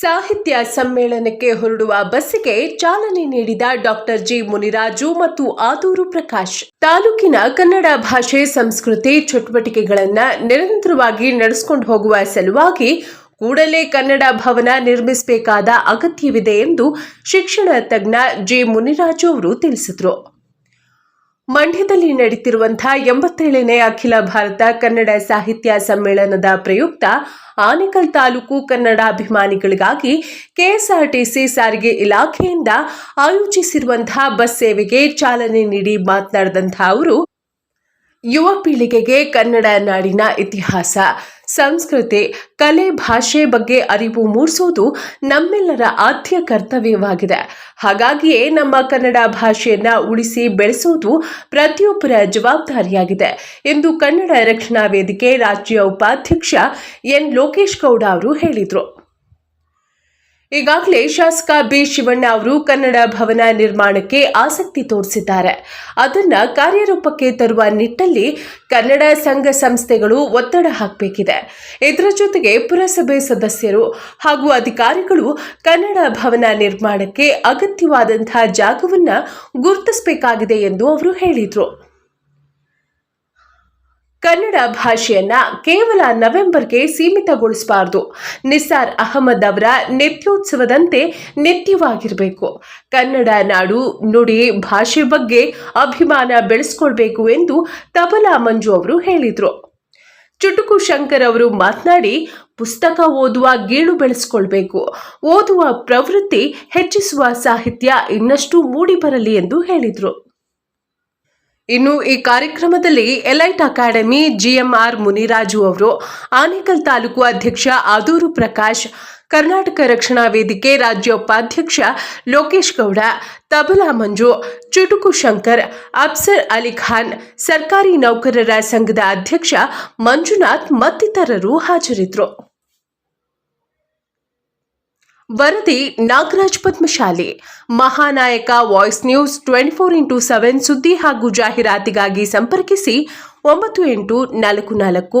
ಸಾಹಿತ್ಯ ಸಮ್ಮೇಳನಕ್ಕೆ ಹೊರಡುವ ಬಸ್ಸಿಗೆ ಚಾಲನೆ ನೀಡಿದ ಡಾಕ್ಟರ್ ಜಿ ಮುನಿರಾಜು ಮತ್ತು ಆದೂರು ಪ್ರಕಾಶ್. ತಾಲೂಕಿನ ಕನ್ನಡ ಭಾಷೆ, ಸಂಸ್ಕೃತಿ ಚಟುವಟಿಕೆಗಳನ್ನು ನಿರಂತರವಾಗಿ ನಡೆಸಿಕೊಂಡು ಹೋಗುವ ಸಲುವಾಗಿ ಕೂಡಲೇ ಕನ್ನಡ ಭವನ ನಿರ್ಮಿಸಬೇಕಾದ ಅಗತ್ಯವಿದೆ ಎಂದು ಶಿಕ್ಷಣ ತಜ್ಞ ಜಿ ಮುನಿರಾಜು ಅವರು ತಿಳಿಸಿದರು. ಮಂಡ್ಯದಲ್ಲಿ ನಡೆಯುತ್ತಿರುವಂತಹ ಎಂಬತ್ತೇಳನೇ ಅಖಿಲ ಭಾರತ ಕನ್ನಡ ಸಾಹಿತ್ಯ ಸಮ್ಮೇಳನದ ಪ್ರಯುಕ್ತ ಆನೇಕಲ್ ತಾಲೂಕು ಕನ್ನಡ ಅಭಿಮಾನಿಗಳಿಗಾಗಿ ಕೆಎಸ್ಆರ್ಟಿಸಿ ಸಾರಿಗೆ ಇಲಾಖೆಯಿಂದ ಆಯೋಜಿಸಿರುವಂತಹ ಬಸ್ ಸೇವೆಗೆ ಚಾಲನೆ ನೀಡಿ ಮಾತನಾಡಿದಂತಹ ಅವರು, ಯುವ ಪೀಳಿಗೆಗೆ ಕನ್ನಡ ನಾಡಿನ ಇತಿಹಾಸ. ಸಂಸ್ಕೃತಿ, ಕಲೆ, ಭಾಷೆ ಬಗ್ಗೆ ಅರಿವು ಮೂಡಿಸುವುದು ನಮ್ಮೆಲ್ಲರ ಆದ್ಯ ಕರ್ತವ್ಯವಾಗಿದೆ. ಹಾಗಾಗಿಯೇ ನಮ್ಮ ಕನ್ನಡ ಭಾಷೆಯನ್ನ ಉಳಿಸಿ ಬೆಳೆಸುವುದು ಪ್ರತಿಯೊಬ್ಬರ ಜವಾಬ್ದಾರಿಯಾಗಿದೆ ಎಂದು ಕನ್ನಡ ರಕ್ಷಣಾ ವೇದಿಕೆ ರಾಜ್ಯ ಉಪಾಧ್ಯಕ್ಷ ಎನ್. ಲೋಕೇಶ್ ಗೌಡ ಅವರು ಹೇಳಿದರು. ಈಗಾಗಲೇ ಶಾಸಕ ಬಿ ಶಿವಣ್ಣ ಅವರು ಕನ್ನಡ ಭವನ ನಿರ್ಮಾಣಕ್ಕೆ ಆಸಕ್ತಿ ತೋರಿಸಿದ್ದಾರೆ. ಅದನ್ನ ಕಾರ್ಯರೂಪಕ್ಕೆ ತರುವ ನಿಟ್ಟಲ್ಲಿ ಕನ್ನಡ ಸಂಘ ಸಂಸ್ಥೆಗಳು ಒತ್ತಡ ಹಾಕಬೇಕಿದೆ. ಇದರ ಜೊತೆಗೆ ಪುರಸಭೆ ಸದಸ್ಯರು ಹಾಗೂ ಅಧಿಕಾರಿಗಳು ಕನ್ನಡ ಭವನ ನಿರ್ಮಾಣಕ್ಕೆ ಅಗತ್ಯವಾದಂತಹ ಜಾಗವನ್ನು ಗುರುತಿಸಬೇಕಾಗಿದೆ ಎಂದು ಅವರು ಹೇಳಿದರು. ಕನ್ನಡ ಭಾಷೆಯನ್ನ ಕೇವಲ ನವೆಂಬರ್ಗೆ ಸೀಮಿತಗೊಳಿಸಬಾರದು. ನಿಸಾರ್ ಅಹಮದ್ ಅವರ ನಿತ್ಯೋತ್ಸವದಂತೆ ನಿತ್ಯವಾಗಿರಬೇಕು. ಕನ್ನಡ ನಾಡು ನುಡಿ ಭಾಷೆ ಬಗ್ಗೆ ಅಭಿಮಾನ ಬೆಳೆಸ್ಕೊಳ್ಬೇಕು ಎಂದು ತಬಲಾ ಮಂಜು ಅವರು ಹೇಳಿದರು. ಚುಟುಕು ಶಂಕರ್ ಅವರು ಮಾತನಾಡಿ, ಪುಸ್ತಕ ಓದುವ ಗೀಳು ಬೆಳೆಸ್ಕೊಳ್ಬೇಕು. ಓದುವ ಪ್ರವೃತ್ತಿ ಹೆಚ್ಚಿಸುವ ಸಾಹಿತ್ಯ ಇನ್ನಷ್ಟು ಮೂಡಿಬರಲಿ ಎಂದು ಹೇಳಿದರು. ಇನ್ನು ಈ ಕಾರ್ಯಕ್ರಮದಲ್ಲಿ ಎಲೈಟ್ ಅಕಾಡೆಮಿ ಜಿಎಂಆರ್ ಮುನಿರಾಜು ಅವರು, ಆನೇಕಲ್ ತಾಲೂಕು ಅಧ್ಯಕ್ಷ ಆದೂರು ಪ್ರಕಾಶ್, ಕರ್ನಾಟಕ ರಕ್ಷಣಾ ವೇದಿಕೆ ರಾಜ್ಯ ಉಪಾಧ್ಯಕ್ಷ ಲೋಕೇಶ್ ಗೌಡ, ತಬಲಾ ಮಂಜು, ಚುಟುಕು ಶಂಕರ್, ಅಫ್ಸರ್ ಅಲಿ ಖಾನ್, ಸರ್ಕಾರಿ ನೌಕರರ ಸಂಘದ ಅಧ್ಯಕ್ಷ ಮಂಜುನಾಥ್ ಮತ್ತಿತರರು ಹಾಜರಿದ್ದರು ವರದಿ Nagaraj Padmashali. Mahanayaka voice news twenty four into seven ಸುದ್ದಿ ಹಾಗೂ ಜಾಹೀರಾತಿಗಾಗಿ ಸಂಪರ್ಕಿಸಿ ಒಂಬತ್ತು ಎಂಟು ನಾಲ್ಕು ನಾಲ್ಕು,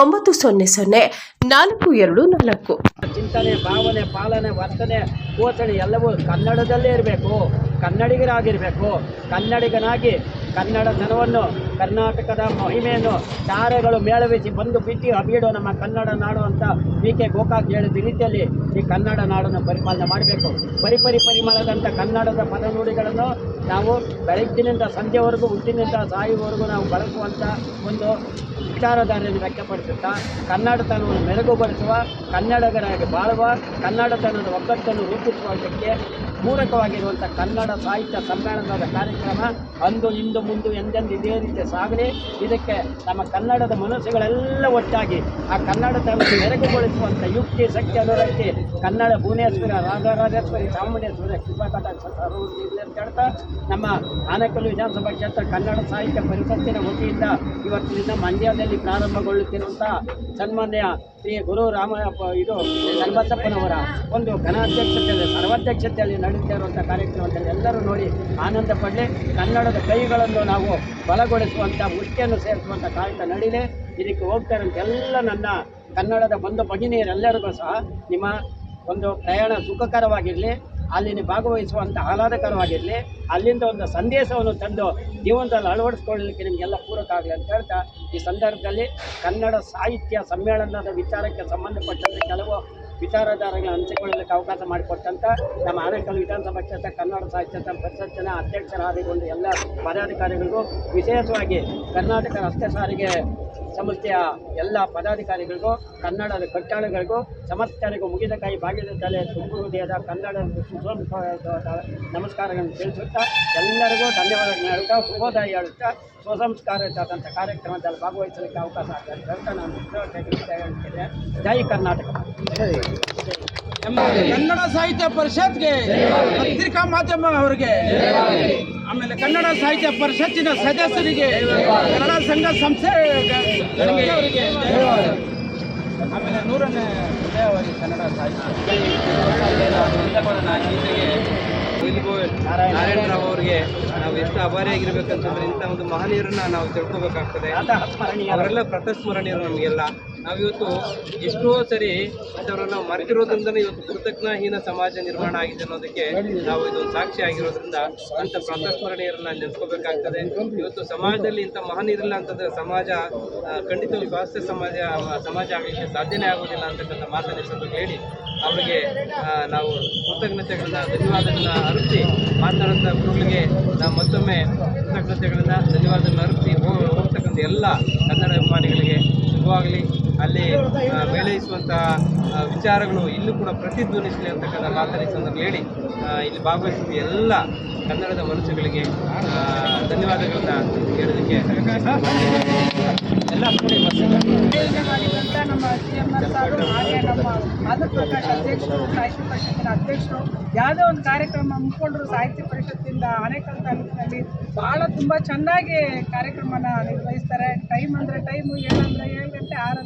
ಒಂಬತ್ತು ಸೊನ್ನೆ ಸೊನ್ನೆ, ನಾಲ್ಕು ಎರಡು ನಾಲ್ಕು. ಚಿಂತನೆ, ಭಾವನೆ, ಪಾಲನೆ, ವರ್ತನೆ ಪೋಷಣೆ ಎಲ್ಲವೂ ಕನ್ನಡದಲ್ಲೇ ಇರಬೇಕು. ಕನ್ನಡಿಗರಾಗಿರಬೇಕು. ಕನ್ನಡಿಗನಾಗಿ ಕನ್ನಡತನವನ್ನು ಕರ್ನಾಟಕದ ಮಹಿಮೆಯನ್ನು ತಾರೆಗಳು ಮೇಳವಿಸಿ ಬಂದು ಬಿಟ್ಟು ಅಬೀಡು ನಮ್ಮ ಕನ್ನಡ ನಾಡು ಅಂತ ವಿ ಕೆ ಗೋಕಾಕ್ ಹೇಳಿದ ರೀತಿಯಲ್ಲಿ ಈ ಕನ್ನಡ ನಾಡನ್ನು ಪರಿಪಾಲನೆ ಮಾಡಬೇಕು. ಪರಿಪರಿ ಪರಿಮಳದಂಥ ಕನ್ನಡದ ಪದನುಡಿಗಳನ್ನು ನಾವು ಬೆಳಗ್ಗಿನಿಂದ ಸಂಜೆವರೆಗೂ ಹುಟ್ಟಿನಿಂದ ಸಾಯುವವರೆಗೂ ನಾವು ಬಳಸುವಂಥ ಒಂದು ವಿಚಾರಧಾರೆಯನ್ನು ವ್ಯಕ್ತಪಡಿಸುತ್ತಾ ಕನ್ನಡತನವನ್ನು ಮೆರುಗುಗೊಳಿಸುವ ಕನ್ನಡಿಗರಾಗಿ ಬಾಳುವ ಕನ್ನಡತನದ ಒಗ್ಗಟ್ಟನ್ನು ರೂಪಿಸುವುದಕ್ಕೆ ಪೂರಕವಾಗಿರುವಂಥ ಕನ್ನಡ ಸಾಹಿತ್ಯ ಸಮ್ಮೇಳನದ ಕಾರ್ಯಕ್ರಮ ಅಂದು, ಇಂದು, ಮುಂದು, ಎಂದೆಂದು ಇದೇ ರೀತಿ ಸಾಗಲಿ. ಇದಕ್ಕೆ ನಮ್ಮ ಕನ್ನಡದ ಮನಸ್ಸುಗಳೆಲ್ಲ ಒಟ್ಟಾಗಿ ಆ ಕನ್ನಡದ ಮೆರಗುಗೊಳಿಸುವಂಥ ಯುಕ್ತಿ, ಶಕ್ತಿ ಅನುರಕ್ತಿ ಕನ್ನಡ ಭುವನೇಶ್ವರ, ರಾಜರಾಜೇಶ್ವರಿ, ಚಾಮುಂಡೇಶ್ವರಿ ಕೃಪಾ ಅಂತ ನಮ್ಮ ಆನಕಲ್ಲು ವಿಧಾನಸಭಾ ಕ್ಷೇತ್ರ ಕನ್ನಡ ಸಾಹಿತ್ಯ ಪರಿಷತ್ತಿನ ವತಿಯಿಂದ ಇವತ್ತಿನಿಂದ ಮಂಡ್ಯದಲ್ಲಿ ಪ್ರಾರಂಭಗೊಳ್ಳುತ್ತಿರುವಂಥ ಸನ್ಮಾನ್ಯ ಶ್ರೀ ಗುರು ರಾಮ, ಇದು ಗಣಪತಪ್ಪನವರ ಒಂದು ಘನಾಧ್ಯಕ್ಷತೆಯಲ್ಲಿ, ಸರ್ವಾಧ್ಯಕ್ಷತೆಯಲ್ಲಿ ನಡೀತಾ ಇರುವಂಥ ಕಾರ್ಯಕ್ರಮದಲ್ಲಿ ಎಲ್ಲರೂ ನೋಡಿ ಆನಂದ ಪಡಲಿ. ಕನ್ನಡದ ಕೈಗಳನ್ನು ನಾವು ಬಲಗೊಳಿಸುವಂಥ ಮುಷ್ಟಿಯನ್ನು ಸೇರಿಸುವಂಥ ಕಾರ್ಯಕ್ರಮ ನಡೀಲಿ. ಇದಕ್ಕೆ ಹೋಗ್ತಾ ಇರೋಂಥ ಎಲ್ಲ ನನ್ನ ಕನ್ನಡದ ಬಂಧು ಭಗಿನಿಯರೆಲ್ಲರಿಗೂ ಸಹ ನಿಮ್ಮ ಒಂದು ಪ್ರಯಾಣ ಸುಖಕರವಾಗಿರಲಿ, ಅಲ್ಲಿನ ಭಾಗವಹಿಸುವಂಥ ಆಹ್ಲಾದಕರವಾಗಿರಲಿ, ಅಲ್ಲಿಂದ ಒಂದು ಸಂದೇಶವನ್ನು ತಂದು ಜೀವನದಲ್ಲಿ ಅಳವಡಿಸ್ಕೊಳ್ಳಲಿಕ್ಕೆ ನಿಮಗೆಲ್ಲ ಪೂರಕ ಆಗಲಿ ಅಂತ ಹೇಳ್ತಾ ಈ ಸಂದರ್ಭದಲ್ಲಿ ಕನ್ನಡ ಸಾಹಿತ್ಯ ಸಮ್ಮೇಳನದ ವಿಚಾರಕ್ಕೆ ಸಂಬಂಧಪಟ್ಟಂತೆ ಕೆಲವು ವಿಚಾರಧಾರೆಗಳನ್ನು ಹಂಚಿಕೊಳ್ಳಲಿಕ್ಕೆ ಅವಕಾಶ ಮಾಡಿಕೊಟ್ಟಂಥ ನಮ್ಮ ಆನೇಕಲ್ ವಿಧಾನಸಭಾ ಕ್ಷೇತ್ರ, ಕನ್ನಡ ಸಾಹಿತ್ಯ ಪರಿಷತ್ತಿನ ಅಧ್ಯಕ್ಷರಾಗಿಗೊಂಡು ಎಲ್ಲ ಪದಾಧಿಕಾರಿಗಳಿಗೂ ವಿಶೇಷವಾಗಿ ಕರ್ನಾಟಕ ರಸ್ತೆ ಸಾರಿಗೆ ಸಂಸ್ಥೆಯ ಎಲ್ಲ ಪದಾಧಿಕಾರಿಗಳಿಗೂ, ಕನ್ನಡದ ಕಟ್ಟಾಳುಗಳಿಗೂ ಸಮಸ್ತರಿಗೂ ಮುಗಿದ ಕೈ ಬಾಗಿದ ತಲೆ ತುಂಬು ಹೃದಯದ ಕನ್ನಡ ನಮಸ್ಕಾರಗಳನ್ನು ತಿಳಿಸುತ್ತಾ, ಎಲ್ಲರಿಗೂ ಧನ್ಯವಾದಗಳನ್ನು ಹೇಳುತ್ತಾ, ಶುಭೋದಯ ಹೇಳುತ್ತಾ ಸುಸಂಸ್ಕಾರದಂಥ ಕಾರ್ಯಕ್ರಮದಲ್ಲಿ ಭಾಗವಹಿಸಲಿಕ್ಕೆ ಅವಕಾಶ ಆಗ್ತದೆ ಅಂತ ನಾನು ಜೈ ಕರ್ನಾಟಕ. ಕನ್ನಡ ಸಾಹಿತ್ಯ ಪರಿಷತ್ಗೆ ಪತ್ರಿಕಾ ಮಾಧ್ಯಮ ಅವರಿಗೆ ಆಮೇಲೆ ಕನ್ನಡ ಸಾಹಿತ್ಯ ಪರಿಷತ್ತಿನ ಸದಸ್ಯರಿಗೆ ಕನ್ನಡ ಸಂಘ ಸಂಸ್ಥೆ ಅವರಿಗೆ. ಆಮೇಲೆ ನೂರನೇ ಕನ್ನಡ ಸಾಹಿತ್ಯ. ಇಲ್ಲಿಗೂ ನಾರಾಯಣರಾವ್ ಅವರಿಗೆ ನಾವು ಎಷ್ಟು ಅಭಾರಿಯಾಗಿರ್ಬೇಕಂತಂದ್ರೆ ಇಂಥ ಒಂದು ಮಹನೀಯರನ್ನ ನಾವು ತಿಳ್ಕೋಬೇಕಾಗ್ತದೆ. ಅವರೆಲ್ಲ ಪ್ರತಸ್ಮರಣೀಯರು ನಮಗೆಲ್ಲ. ನಾವಿವತ್ತು ಎಷ್ಟೋ ಸರಿ ಇಂಥವ್ರನ್ನ ಮರೆತಿರೋದ್ರಿಂದನೇ ಇವತ್ತು ಕೃತಜ್ಞಹೀನ ಸಮಾಜ ನಿರ್ಮಾಣ ಆಗಿದೆ ಅನ್ನೋದಕ್ಕೆ ನಾವು ಇದೊಂದು ಸಾಕ್ಷಿ ಆಗಿರೋದ್ರಿಂದ ಅಂಥ ಪ್ರಾತಸ್ಮರಣೀಯರನ್ನ ನೆನೆಸ್ಕೋಬೇಕಾಗ್ತದೆ. ಇವತ್ತು ಸಮಾಜದಲ್ಲಿ ಇಂಥ ಮಹಾನ್ ಇರಲಿಲ್ಲ ಅಂತಂದರೆ ಸಮಾಜ ಖಂಡಿತ ಖಂಡಿತವಾಗಿ ಸ್ವಾಸ್ಥ್ಯ ಸಮಾಜ ಸಮಾಜ ಆಗಲಿಕ್ಕೆ ಸಾಧ್ಯನೇ ಆಗೋದಿಲ್ಲ ಅಂತಕ್ಕಂಥ ಮಾತನ್ನ ಸಂದರ್ಭ ಹೇಳಿ ಅವರಿಗೆ ನಾವು ಕೃತಜ್ಞತೆಗಳನ್ನ, ಧನ್ಯವಾದಗಳನ್ನ ಅರ್ಪಿಸಿ ಮಾತನಾಡುವಂಥ ಗುರುಗಳಿಗೆ ನಾವು ಮತ್ತೊಮ್ಮೆ ಕೃತಜ್ಞತೆಗಳನ್ನ, ಧನ್ಯವಾದಗಳನ್ನ ಅರ್ಪಿಸಿ ಹೋ- ಹೋಗ್ತಕ್ಕಂಥ ಎಲ್ಲ ಕನ್ನಡ ಅಭಿಮಾನಿಗಳಿಗೆ ಶುಭವಾಗಲಿ. ಅಲ್ಲಿ ಮೇಳೈಸುವಂಥ ವಿಚಾರಗಳು ಇಲ್ಲೂ ಕೂಡ ಪ್ರತಿಧ್ವನಿಸಲಿ ಅಂತಕ್ಕಂಥ ಮಾತನ್ನ ಈ ಸಂದರ್ಭ ಹೇಳಿ ಇಲ್ಲಿ ಭಾಗವಹಿಸಿದ ಎಲ್ಲ ಕನ್ನಡದ ಮನುಷ್ಯಗಳಿಗೆ ಧನ್ಯವಾದಗಳನ್ನು ಹೇಳೋದಕ್ಕೆ ಎಲ್ಲ ನಮ್ಮ ನಮ್ಮ ಪ್ರಕಾಶ್ ಅಧ್ಯಕ್ಷರು, ಸಾಹಿತ್ಯ ಪರಿಷತ್ತಿನ ಅಧ್ಯಕ್ಷರು, ಯಾವುದೋ ಒಂದು ಕಾರ್ಯಕ್ರಮ ಹಮ್ಮಿಕೊಂಡ್ರು ಸಾಹಿತ್ಯ ಪರಿಷತ್ತಿಂದ ಆನೇಕಲ್ ತಾಲೂಕಿನಲ್ಲಿ ಭಾಳ ತುಂಬ ಚೆನ್ನಾಗಿ ಕಾರ್ಯಕ್ರಮನ ನಿರ್ವಹಿಸ್ತಾರೆ. ಟೈಮ್ ಅಂದರೆ ಟೈಮು, ಏನಂದ್ರೆ ಏಳು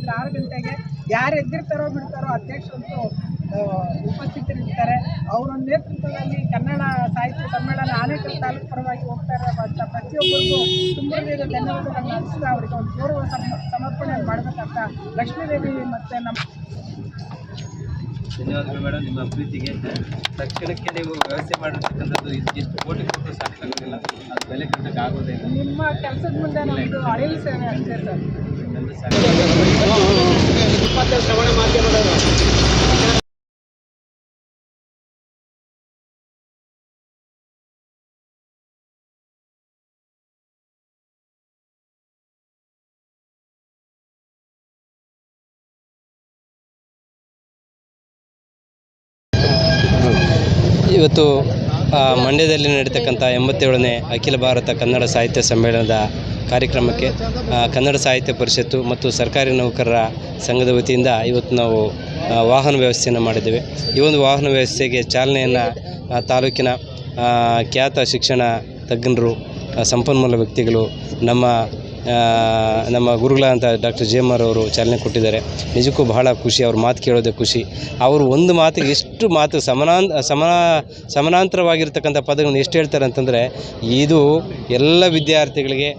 ಗಂಟೆ ಆರು ಗಂಟೆಗೆ ಯಾರು ಎದ್ದಿರ್ತಾರೋ ಬಿಡ್ತಾರೋ ಅಧ್ಯಕ್ಷರಂತೂ ಒಂದು ಉಪಸ್ಥಿತರಿರ್ತಾರೆ. ಅವರ ನೇತೃತ್ವದಲ್ಲಿ ಕನ್ನಡ ಸಾಹಿತ್ಯ ಸಮ್ಮೇಳನ ಆನೇಕಲ್ ತಾಲೂಕು ಪರವಾಗಿ ಹೋಗ್ತಾ ಇರೋವಂಥ ಪ್ರತಿಯೊಬ್ಬರಿಗೂ ತುಂಬ ಧನ್ಯವಾದಗಳನ್ನು ಅರ್ಪಿಸ್ತಾ ಅವರಿಗೆ ಒಂದು ಗೌರವ ಸಮ ಸಮರ್ಪಣೆ ಮಾಡಬೇಕಂತ ಲಕ್ಷ್ಮೀದೇವಿ ಮತ್ತು ನಮ್ಮ ಧನ್ಯವಾದಗಳು ಮೇಡಮ್ ನಿಮ್ಮ ಪ್ರೀತಿಗೆ ತಕ್ಷಣಕ್ಕೆ ನೀವು ವ್ಯವಸ್ಥೆ ಮಾಡಿರ್ತಕ್ಕಂಥದ್ದು ಇಷ್ಟು ಕೋಟಿ ಕೊಟ್ಟು ಸಾಕಾಗೋದಿಲ್ಲ ಅದು ಬೆಲೆ ಕಟ್ಟಕ್ಕೆ ಆಗೋದೇ ನಿಮ್ಮ ಕೆಲಸದ ಮುಂದೆ ನಮ್ಮದು ಅಳಿಲು ಸೇವೆ ಅಂತ ಸರ್. ಇವತ್ತು ಮಂಡ್ಯದಲ್ಲಿ ನಡೀತಕ್ಕಂಥ ಎಂಬತ್ತೇಳನೇ ಅಖಿಲ ಭಾರತ ಕನ್ನಡ ಸಾಹಿತ್ಯ ಸಮ್ಮೇಳನದ ಕಾರ್ಯಕ್ರಮಕ್ಕೆ ಕನ್ನಡ ಸಾಹಿತ್ಯ ಪರಿಷತ್ತು ಮತ್ತು ಸರ್ಕಾರಿ ನೌಕರರ ಸಂಘದ ವತಿಯಿಂದ ಇವತ್ತು ನಾವು ವಾಹನ ವ್ಯವಸ್ಥೆಯನ್ನು ಮಾಡಿದ್ದೇವೆ. ಈ ಒಂದು ವಾಹನ ವ್ಯವಸ್ಥೆಗೆ ಚಾಲನೆಯನ್ನು ತಾಲೂಕಿನ ಖ್ಯಾತ ಶಿಕ್ಷಣ ತಜ್ಞರು ಸಂಪನ್ಮೂಲ ವ್ಯಕ್ತಿಗಳು, ನಮ್ಮ ನಮ್ಮ ನಮ್ಮ ಅಂತ ಡಾಕ್ಟರ್ ಜಿ ಎಂ ಆರ್ ಅವರು ಚಾಲನೆ ಕೊಟ್ಟಿದ್ದಾರೆ. ನಿಜಕ್ಕೂ ಬಹಳ ಖುಷಿ, ಅವ್ರ ಮಾತು ಕೇಳೋದೇ ಖುಷಿ. ಅವರು ಒಂದು ಮಾತಿಗೆ ಎಷ್ಟು ಮಾತು ಸಮನಾನ್, ಸಮಾನ, ಸಮಾನಾಂತರವಾಗಿರ್ತಕ್ಕಂಥ ಪದಗಳನ್ನು ಎಷ್ಟು ಹೇಳ್ತಾರೆ ಅಂತಂದರೆ, ಇದು ಎಲ್ಲ ವಿದ್ಯಾರ್ಥಿಗಳಿಗೆ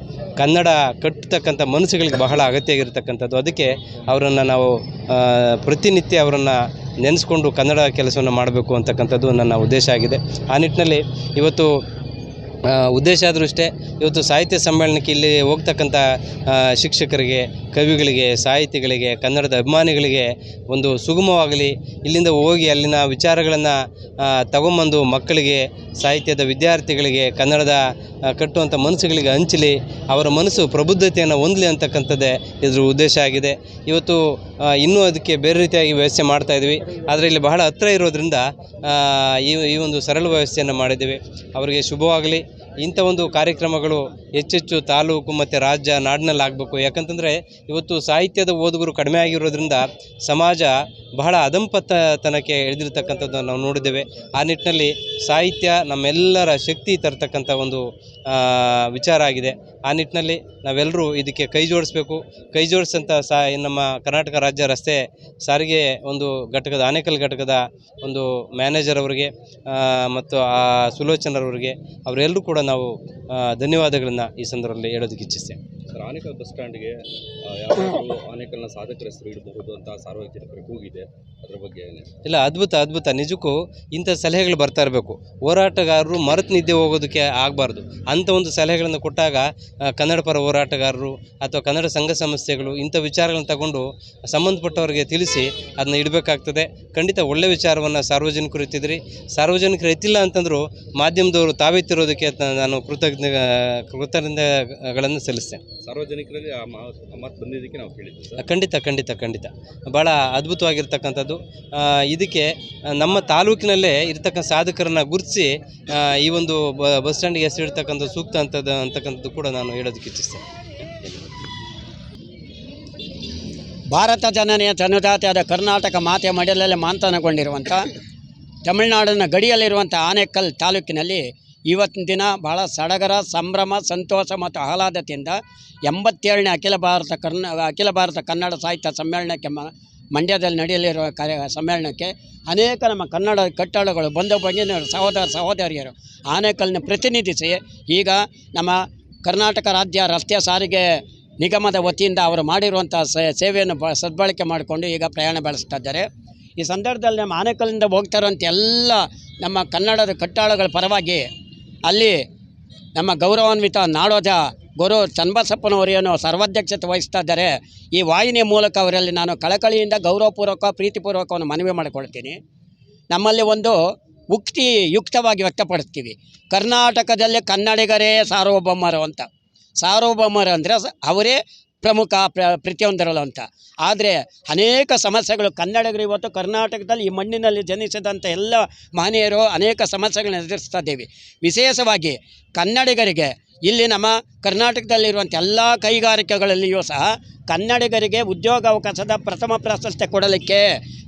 ಕನ್ನಡ ಕಟ್ಟತಕ್ಕಂಥ ಮನಸ್ಸುಗಳಿಗೆ ಬಹಳ ಅಗತ್ಯ ಆಗಿರ್ತಕ್ಕಂಥದ್ದು. ಅದಕ್ಕೆ ಅವರನ್ನು ನಾವು ಪ್ರತಿನಿತ್ಯ ಅವರನ್ನು ನೆನೆಸ್ಕೊಂಡು ಕನ್ನಡ ಕೆಲಸವನ್ನು ಮಾಡಬೇಕು ಅಂತಕ್ಕಂಥದ್ದು ನನ್ನ ಉದ್ದೇಶ ಆಗಿದೆ. ಆ ನಿಟ್ಟಿನಲ್ಲಿ ಇವತ್ತು ಉದ್ದೇಶ ಆದರೂ ಅಷ್ಟೇ, ಇವತ್ತು ಸಾಹಿತ್ಯ ಸಮ್ಮೇಳನಕ್ಕೆ ಇಲ್ಲಿ ಹೋಗ್ತಕ್ಕಂಥ ಶಿಕ್ಷಕರಿಗೆ, ಕವಿಗಳಿಗೆ, ಸಾಹಿತಿಗಳಿಗೆ, ಕನ್ನಡದ ಅಭಿಮಾನಿಗಳಿಗೆ ಒಂದು ಸುಗಮವಾಗಲಿ, ಇಲ್ಲಿಂದ ಹೋಗಿ ಅಲ್ಲಿನ ವಿಚಾರಗಳನ್ನು ತಗೊಂಬಂದು ಮಕ್ಕಳಿಗೆ, ಸಾಹಿತ್ಯದ ವಿದ್ಯಾರ್ಥಿಗಳಿಗೆ, ಕನ್ನಡದ ಕಟ್ಟುವಂಥ ಮನಸ್ಸುಗಳಿಗೆ ಹಂಚಲಿ, ಅವರ ಮನಸ್ಸು ಪ್ರಬುದ್ಧತೆಯನ್ನು ಹೊಂದಲಿ ಅಂತಕ್ಕಂಥದ್ದೇ ಇದ್ರ ಉದ್ದೇಶ ಆಗಿದೆ. ಇವತ್ತು ಇನ್ನೂ ಅದಕ್ಕೆ ಬೇರೆ ರೀತಿಯಾಗಿ ವ್ಯವಸ್ಥೆ ಮಾಡ್ತಾ ಇದ್ವಿ. ಆದರೆ ಇಲ್ಲಿ ಬಹಳ ಹತ್ತಿರ ಇರೋದ್ರಿಂದ ಈ ಈ ಒಂದು ಸರಳ ವ್ಯವಸ್ಥೆಯನ್ನು ಮಾಡಿದ್ದೀವಿ. ಅವರಿಗೆ ಶುಭವಾಗಲಿ. ಇಂಥ ಒಂದು ಕಾರ್ಯಕ್ರಮಗಳು ಹೆಚ್ಚೆಚ್ಚು ತಾಲೂಕು ಮತ್ತು ರಾಜ್ಯ ನಾಡಿನಲ್ಲಿ ಆಗಬೇಕು. ಯಾಕಂತಂದರೆ ಇವತ್ತು ಸಾಹಿತ್ಯದ ಓದುಗರು ಕಡಿಮೆ ಆಗಿರೋದ್ರಿಂದ ಸಮಾಜ ಬಹಳ ಅಧಂಪತನಕ್ಕೆ ಇಳಿದಿರ್ತಕ್ಕಂಥದ್ದು ನಾವು ನೋಡಿದ್ದೇವೆ. ಆ ನಿಟ್ಟಿನಲ್ಲಿ ಸಾಹಿತ್ಯ ನಮ್ಮೆಲ್ಲರ ಶಕ್ತಿ ತರ್ತಕ್ಕಂಥ ಒಂದು ವಿಚಾರ ಆಗಿದೆ. ಆ ನಿಟ್ಟಿನಲ್ಲಿ ನಾವೆಲ್ಲರೂ ಇದಕ್ಕೆ ಕೈ ಜೋಡಿಸ್ಬೇಕು. ಕೈ ಜೋಡಿಸಂಥ ಸಾ, ನಮ್ಮ ಕರ್ನಾಟಕ ರಾಜ್ಯ ರಸ್ತೆ ಸಾರಿಗೆ ಒಂದು ಘಟಕದ, ಆನೇಕಲ್ ಘಟಕದ ಒಂದು ಮ್ಯಾನೇಜರ್ ಅವರಿಗೆ ಮತ್ತು ಆ ಸುಲೋಚನರವರಿಗೆ, ಅವರೆಲ್ಲರೂ ಕೂಡ ನಾವು ಧನ್ಯವಾದಗಳನ್ನು ಈ ಸಂದರ್ಭದಲ್ಲಿ ಹೇಳೋದಕ್ಕೆ ಇಚ್ಛಿಸ್ತೇನೆ. ಸರ್ ಆನೇಕಲ್ ಬಸ್ ಸ್ಟ್ಯಾಂಡ್ಗೆ ಯಾವಾಗಲೂ ಆನೇಕಲ್ನ ಸಾಧಕರ ಹೆಸರು ಇಡಬಹುದು ಅಂತ ಸಾರ್ವಜನಿಕರಿಗೆ ಕೂಗಿದೆ. ಅದ್ರ ಬಗ್ಗೆ ಇಲ್ಲ ಅದ್ಭುತ ಅದ್ಭುತ. ನಿಜಕ್ಕೂ ಇಂಥ ಸಲಹೆಗಳು ಬರ್ತಾ ಇರಬೇಕು. ಹೋರಾಟಗಾರರು ಮರೆತು ನಿದ್ದೆ ಹೋಗೋದಕ್ಕೆ ಆಗಬಾರ್ದು. ಅಂಥ ಒಂದು ಸಲಹೆಗಳನ್ನು ಕೊಟ್ಟಾಗ ಕನ್ನಡ ಪರ ಹೋರಾಟಗಾರರು ಅಥವಾ ಕನ್ನಡ ಸಂಘ ಸಂಸ್ಥೆಗಳು ಇಂಥ ವಿಚಾರಗಳನ್ನು ತಗೊಂಡು ಸಂಬಂಧಪಟ್ಟವರಿಗೆ ತಿಳಿಸಿ ಅದನ್ನ ಇಡಬೇಕಾಗ್ತದೆ. ಖಂಡಿತ ಒಳ್ಳೆ ವಿಚಾರವನ್ನು ಸಾರ್ವಜನಿಕರು ಎತ್ತಿದ್ರಿ. ಸಾರ್ವಜನಿಕರು ಎತ್ತಿಲ್ಲ ಅಂತಂದ್ರು ಮಾಧ್ಯಮದವರು ತಾವೆತ್ತಿರೋದಕ್ಕೆ ನಾನು ಕೃತಜ್ಞ ಕೃತಜ್ಞತೆಗಳನ್ನು ಸಲ್ಲಿಸ್ತೇನೆ. ಸಾರ್ವಜನಿಕರಲ್ಲಿ ಆ ಮಾತು ಬಂದಿದ್ದಕ್ಕೆ ನಾವು ಕೇಳಿದ್ದೀವಿ ಸರ್. ಖಂಡಿತ ಖಂಡಿತ ಖಂಡಿತ. ಭಾಳ ಅದ್ಭುತವಾಗಿರ್ತಕ್ಕಂಥದ್ದು. ಇದಕ್ಕೆ ನಮ್ಮ ತಾಲೂಕಿನಲ್ಲೇ ಇರ್ತಕ್ಕಂಥ ಸಾಧಕರನ್ನ ಗುರುತಿಸಿ ಈ ಒಂದು ಬ- ಬಸ್ ಸ್ಟ್ಯಾಂಡ್ಗೆ ಹೆಸರಿಡ್ತಕ್ಕಂಥ ಸೂಕ್ತ ಅಂತದ್ದು ಅಂತಕ್ಕಂಥದ್ದು ಕೂಡ ನಾನು ಹೇಳೋದಕ್ಕೆ ಇಚ್ಛಿಸ್ತೇನೆ. ಭಾರತ ಜನನೆಯ ಜನಜಾತಿಯಾದ ಕರ್ನಾಟಕ ಮಾತೆಯ ಮಡಿಲಲ್ಲಿ ಮಾಂತನಗೊಂಡಿರುವಂಥ ತಮಿಳುನಾಡಿನ ಗಡಿಯಲ್ಲಿರುವಂಥ ಆನೇಕಲ್ ತಾಲೂಕಿನಲ್ಲಿ ಇವತ್ತಿನ ದಿನ ಬಹಳ ಸಡಗರ, ಸಂಭ್ರಮ, ಸಂತೋಷ ಮತ್ತು ಆಹ್ಲಾದತೆಯಿಂದ ಎಂಬತ್ತೇಳನೇ ಅಖಿಲ ಭಾರತ ಕರ್ನ, ಅಖಿಲ ಭಾರತ ಕನ್ನಡ ಸಾಹಿತ್ಯ ಸಮ್ಮೇಳನಕ್ಕೆ ಮಂಡ್ಯದಲ್ಲಿ ನಡೆಯಲಿರುವ ಕಾರ್ಯ, ಸಮ್ಮೇಳನಕ್ಕೆ ಅನೇಕ ನಮ್ಮ ಕನ್ನಡ ಕಟ್ಟಡಗಳು ಬಂದ ಭಗಿನಿಯರು ಸಹೋದರ ಸಹೋದರಿಯರು, ಆನೇಕಲ್ನ ಪ್ರತಿನಿಧಿಸಿ ಈಗ ನಮ್ಮ ಕರ್ನಾಟಕ ರಾಜ್ಯ ರಸ್ತೆ ಸಾರಿಗೆ ನಿಗಮದ ವತಿಯಿಂದ ಅವರು ಮಾಡಿರುವಂಥ ಸೇವೆಯನ್ನು ಬ, ಸದ್ಬಳಕೆ ಮಾಡಿಕೊಂಡು ಈಗ ಪ್ರಯಾಣ ಬೆಳೆಸ್ತಾ ಇದ್ದಾರೆ. ಈ ಸಂದರ್ಭದಲ್ಲಿ ನಮ್ಮ ಆನೇಕಲ್ನಿಂದ ಹೋಗ್ತಾ ಇರುವಂಥ ಎಲ್ಲ ನಮ್ಮ ಕನ್ನಡದ ಕಟ್ಟಾಳುಗಳ ಪರವಾಗಿ ಅಲ್ಲಿ ನಮ್ಮ ಗೌರವಾನ್ವಿತ ನಾಡೋಜ ಗುರು ಚನ್ನಬಸಪ್ಪನವರೇನು ಸರ್ವಾಧ್ಯಕ್ಷತೆ ವಹಿಸ್ತಾ ಇದ್ದಾರೆ. ಈ ವಾಹಿನಿಯ ಮೂಲಕ ಅವರಲ್ಲಿ ನಾನು ಕಳಕಳಿಯಿಂದ ಗೌರವಪೂರ್ವಕ ಪ್ರೀತಿಪೂರ್ವಕವನ್ನು ಮನವಿ ಮಾಡಿಕೊಳ್ತೀನಿ. ನಮ್ಮಲ್ಲಿ ಒಂದು ಉಕ್ತಿ ಯುಕ್ತವಾಗಿ ವ್ಯಕ್ತಪಡಿಸ್ತೀವಿ. ಕರ್ನಾಟಕದಲ್ಲಿ ಕನ್ನಡಿಗರೇ ಸಾರ್ವಭೌಮರು ಅಂತ. ಸಾರ್ವಭೌಮರು ಅಂದರೆ ಅವರೇ ಪ್ರಮುಖ ಪ್ರ, ಪ್ರತಿಯೊಂದರಲ್ಲೂ ಅಂತ. ಆದರೆ ಅನೇಕ ಸಮಸ್ಯೆಗಳು ಕನ್ನಡಿಗರು ಇವತ್ತು ಕರ್ನಾಟಕದಲ್ಲಿ ಈ ಮಣ್ಣಿನಲ್ಲಿ ಜನಿಸಿದಂಥ ಎಲ್ಲ ಮಹನೀಯರು ಅನೇಕ ಸಮಸ್ಯೆಗಳನ್ನ ಎದುರಿಸ್ತಾ ಇದ್ದೀವಿ. ವಿಶೇಷವಾಗಿ ಕನ್ನಡಿಗರಿಗೆ, ಇಲ್ಲಿ ನಮ್ಮ ಕರ್ನಾಟಕದಲ್ಲಿರುವಂಥ ಎಲ್ಲ ಕೈಗಾರಿಕೆಗಳಲ್ಲಿಯೂ ಸಹ ಕನ್ನಡಿಗರಿಗೆ ಉದ್ಯೋಗಾವಕಾಶದ ಪ್ರಥಮ ಪ್ರಾಶಸ್ತ್ಯ ಕೊಡಲಿಕ್ಕೆ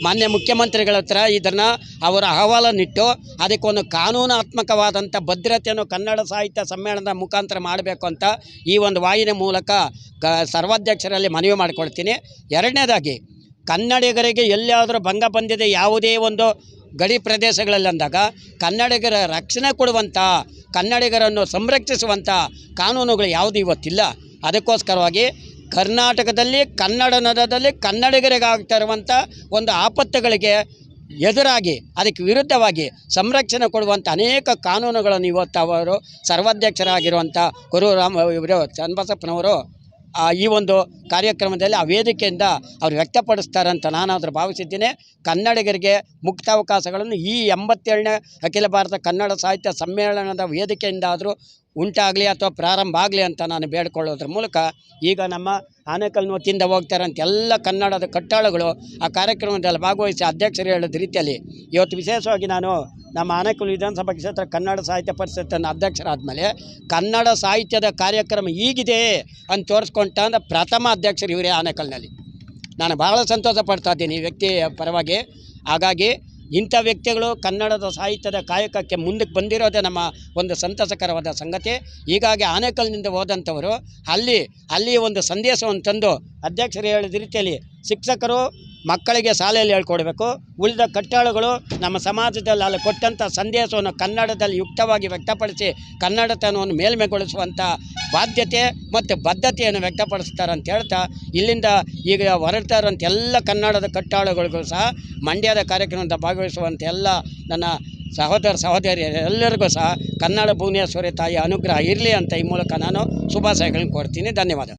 ಮಾನ್ಯ ಮುಖ್ಯಮಂತ್ರಿಗಳ ಹತ್ರ ಇದನ್ನು ಅವರ ಅಹವಾಲನ್ನಿಟ್ಟು ಅದಕ್ಕೊಂದು ಕಾನೂನಾತ್ಮಕವಾದಂಥ ಭದ್ರತೆಯನ್ನು ಕನ್ನಡ ಸಾಹಿತ್ಯ ಸಮ್ಮೇಳನದ ಮುಖಾಂತರ ಮಾಡಬೇಕು ಅಂತ ಈ ಒಂದು ವಾಹಿನಿ ಮೂಲಕ ಕ ಸರ್ವಾಧ್ಯಕ್ಷರಲ್ಲಿ ಮನವಿ ಮಾಡಿಕೊಳ್ತೀನಿ. ಎರಡನೇದಾಗಿ, ಕನ್ನಡಿಗರಿಗೆ ಎಲ್ಲಿಯಾದರೂ ಭಂಗ ಬಂದಿದೆ ಯಾವುದೇ ಒಂದು ಗಡಿ ಪ್ರದೇಶಗಳಲ್ಲಿ ಅಂದಾಗ ಕನ್ನಡಿಗರ ರಕ್ಷಣೆ ಕೊಡುವಂಥ ಕನ್ನಡಿಗರನ್ನು ಸಂರಕ್ಷಿಸುವಂಥ ಕಾನೂನುಗಳು ಯಾವುದು ಇವತ್ತಿಲ್ಲ. ಅದಕ್ಕೋಸ್ಕರವಾಗಿ ಕರ್ನಾಟಕದಲ್ಲಿ, ಕನ್ನಡ ನದದಲ್ಲಿ ಕನ್ನಡಿಗರಿಗಾಗ್ತಾ ಇರುವಂಥ ಒಂದು ಆಪತ್ತುಗಳಿಗೆ ಎದುರಾಗಿ, ಅದಕ್ಕೆ ವಿರುದ್ಧವಾಗಿ ಸಂರಕ್ಷಣೆ ಕೊಡುವಂಥ ಅನೇಕ ಕಾನೂನುಗಳನ್ನು ಇವತ್ತು ಅವರು ಸರ್ವಾಧ್ಯಕ್ಷರಾಗಿರುವಂಥ ಗುರು ರಾಮ ಇವರು ಚನ್ನಬಸಪ್ಪನವರು ಈ ಒಂದು ಕಾರ್ಯಕ್ರಮದಲ್ಲಿ ಆ ವೇದಿಕೆಯಿಂದ ಅವ್ರು ಅಂತ ನಾನು ಅದ್ರ ಭಾವಿಸಿದ್ದೇನೆ. ಕನ್ನಡಿಗರಿಗೆ ಮುಕ್ತಾವಕಾಶಗಳನ್ನು ಈ ಎಂಬತ್ತೇಳನೇ ಅಖಿಲ ಭಾರತ ಕನ್ನಡ ಸಾಹಿತ್ಯ ಸಮ್ಮೇಳನದ ವೇದಿಕೆಯಿಂದ ಆದರೂ ಉಂಟಾಗಲಿ ಅಥವಾ ಪ್ರಾರಂಭ ಆಗಲಿ ಅಂತ ನಾನು ಬೇಡ್ಕೊಳ್ಳೋದ್ರ ಮೂಲಕ ಈಗ ನಮ್ಮ ಆನೇಕಲ್ ವತಿಯಿಂದ ಅಂತ ಎಲ್ಲ ಕನ್ನಡದ ಕಟ್ಟಾಳುಗಳು ಆ ಕಾರ್ಯಕ್ರಮದಲ್ಲಿ ಭಾಗವಹಿಸಿ ಅಧ್ಯಕ್ಷರು ಹೇಳಿದ ರೀತಿಯಲ್ಲಿ ಇವತ್ತು ವಿಶೇಷವಾಗಿ ನಾನು ನಮ್ಮ ಆನೇಕಲ್ ವಿಧಾನಸಭಾ ಕ್ಷೇತ್ರ ಕನ್ನಡ ಸಾಹಿತ್ಯ ಪರಿಷತ್ತನ್ನು ಅಧ್ಯಕ್ಷರಾದ ಮೇಲೆ ಕನ್ನಡ ಸಾಹಿತ್ಯದ ಕಾರ್ಯಕ್ರಮ ಈಗಿದೆ ಅಂತ ತೋರಿಸ್ಕೊಂಡ ಪ್ರಥಮ ಅಧ್ಯಕ್ಷರು ಇವರೇ ಆನೇಕಲ್ನಲ್ಲಿ ನಾನು ಬಹಳ ಸಂತೋಷ ಪಡ್ತಾ ಇದ್ದೀನಿ ಈ ವ್ಯಕ್ತಿಯ ಪರವಾಗಿ. ಹಾಗಾಗಿ ಇಂಥ ವ್ಯಕ್ತಿಗಳು ಕನ್ನಡದ ಸಾಹಿತ್ಯದ ಕಾಯಕಕ್ಕೆ ಮುಂದಕ್ಕೆ ಬಂದಿರೋದೇ ನಮ್ಮ ಒಂದು ಸಂತಸಕರವಾದ ಸಂಗತಿ. ಹೀಗಾಗಿ ಆನೇಕಲ್ನಿಂದ ಹೋದಂಥವರು ಅಲ್ಲಿ ಅಲ್ಲಿ ಒಂದು ಸಂದೇಶವನ್ನು ತಂದು ಅಧ್ಯಕ್ಷರು ಹೇಳಿದ ರೀತಿಯಲ್ಲಿ ಶಿಕ್ಷಕರು ಮಕ್ಕಳಿಗೆ ಶಾಲೆಯಲ್ಲಿ ಹೇಳ್ಕೊಡ್ಬೇಕು. ಉಳಿದ ಕಟ್ಟಾಳುಗಳು ನಮ್ಮ ಸಮಾಜದಲ್ಲಿ ಅಲ್ಲಿ ಕೊಟ್ಟಂಥ ಸಂದೇಶವನ್ನು ಕನ್ನಡದಲ್ಲಿ ಯುಕ್ತವಾಗಿ ವ್ಯಕ್ತಪಡಿಸಿ ಕನ್ನಡತನವನ್ನು ಮೇಲ್ಮೆಗೊಳಿಸುವಂಥ ಬಾಧ್ಯತೆ ಮತ್ತು ಬದ್ಧತೆಯನ್ನು ವ್ಯಕ್ತಪಡಿಸ್ತಾರೆ ಅಂತ ಹೇಳ್ತಾ, ಇಲ್ಲಿಂದ ಈಗ ಹೊರಡ್ತಾ ಇರುವಂಥ ಎಲ್ಲ ಕನ್ನಡದ ಕಟ್ಟಾಳುಗಳಿಗೂ ಸಹ ಮಂಡ್ಯದ ಕಾರ್ಯಕ್ರಮದ ಭಾಗವಹಿಸುವಂಥ ಎಲ್ಲ ನನ್ನ ಸಹೋದರ ಸಹೋದರಿಯರೆಲ್ಲರಿಗೂ ಸಹ ಕನ್ನಡ ಭುವನೇಶ್ವರಿ ತಾಯಿ ಅನುಗ್ರಹ ಇರಲಿ ಅಂತ ಈ ಮೂಲಕ ನಾನು ಶುಭಾಶಯಗಳನ್ನು ಕೊಡ್ತೀನಿ ಧನ್ಯವಾದ